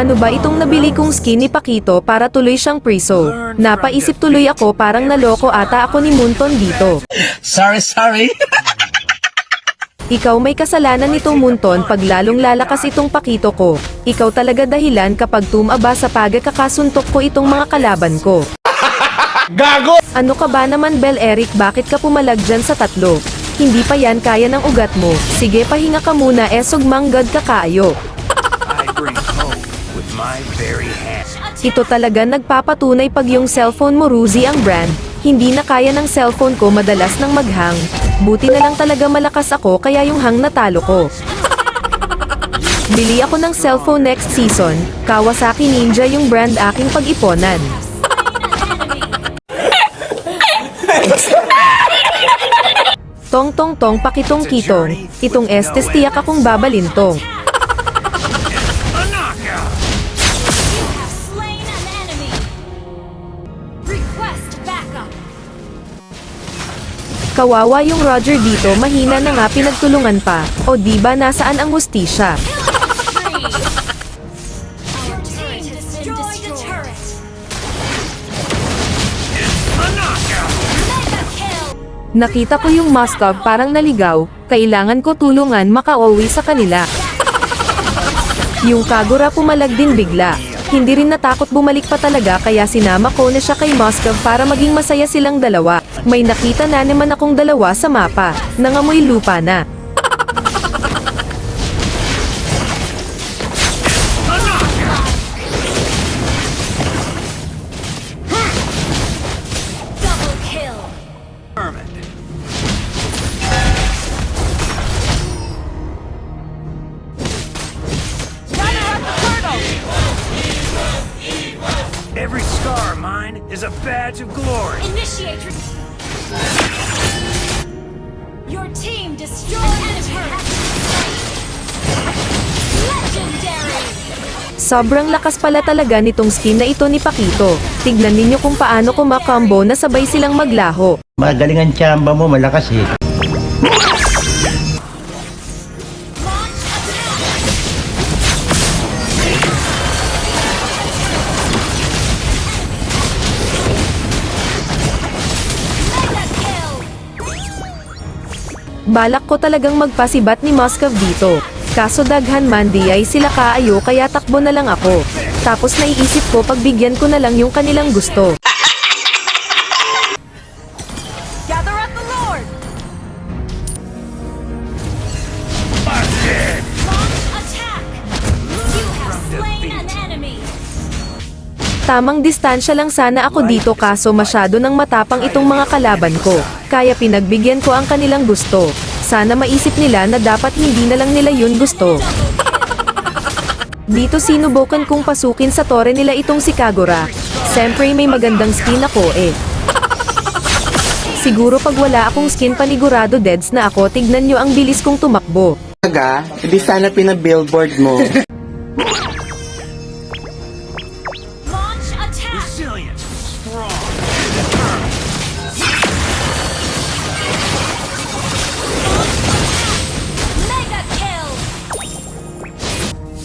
Ano ba itong nabili kong skin ni Pakito para tuloy siyang priso? Napaisip tuloy ako parang naloko ata ako ni Munton dito. Sorry, sorry. Ikaw may kasalanan nitong Munton pag lalong lalakas itong Pakito ko. Ikaw talaga dahilan kapag tumaba sa pagkakasuntok ko itong mga kalaban ko. Gago! Ano ka ba naman Bel Eric bakit ka pumalag dyan sa tatlo? Hindi pa yan kaya ng ugat mo. Sige pahinga ka muna esog manggad ka kaayo. Ito talaga nagpapatunay pag yung cellphone mo Ruzy ang brand. Hindi na kaya ng cellphone ko madalas nang maghang. Buti na lang talaga malakas ako kaya yung hang natalo ko. Bili ako ng cellphone next season. Kawasaki Ninja yung brand aking pag-iponan. Tong tong tong pakitong kitong. Itong estes tiyak akong babalintong. Kawawa yung Roger dito mahina na nga pinagtulungan pa. O di ba nasaan ang hustisya? Nakita ko yung Moskov parang naligaw, kailangan ko tulungan makauwi sa kanila. Yung Kagura pumalag din bigla. Hindi rin natakot bumalik pa talaga kaya sinama ko na siya kay Moskov para maging masaya silang dalawa. May nakita na naman akong dalawa sa mapa, nangamoy lupa na. Every scar of mine is a badge of glory. Initiate. Your team destroyed turret. Legendary. Sobrang lakas pala talaga nitong skin na ito ni Pakito. Tignan ninyo kung paano kumakambo na sabay silang maglaho. Magaling ang tsamba mo, malakas eh. Balak ko talagang magpasibat ni Moskov dito. Kaso daghan man di ay sila kaayo kaya takbo na lang ako. Tapos naiisip ko pagbigyan ko na lang yung kanilang gusto. Tamang distansya lang sana ako dito kaso masyado nang matapang itong mga kalaban ko. Kaya pinagbigyan ko ang kanilang gusto. Sana maisip nila na dapat hindi na lang nila yun gusto. Dito sinubukan kong pasukin sa tore nila itong si Kagura. Siyempre may magandang skin ako eh. Siguro pag wala akong skin panigurado deads na ako tignan nyo ang bilis kong tumakbo. Talaga? Hindi sana pinabillboard mo.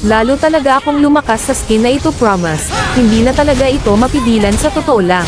Lalo talaga akong lumakas sa skin na ito promise. Hindi na talaga ito mapigilan sa totoo lang.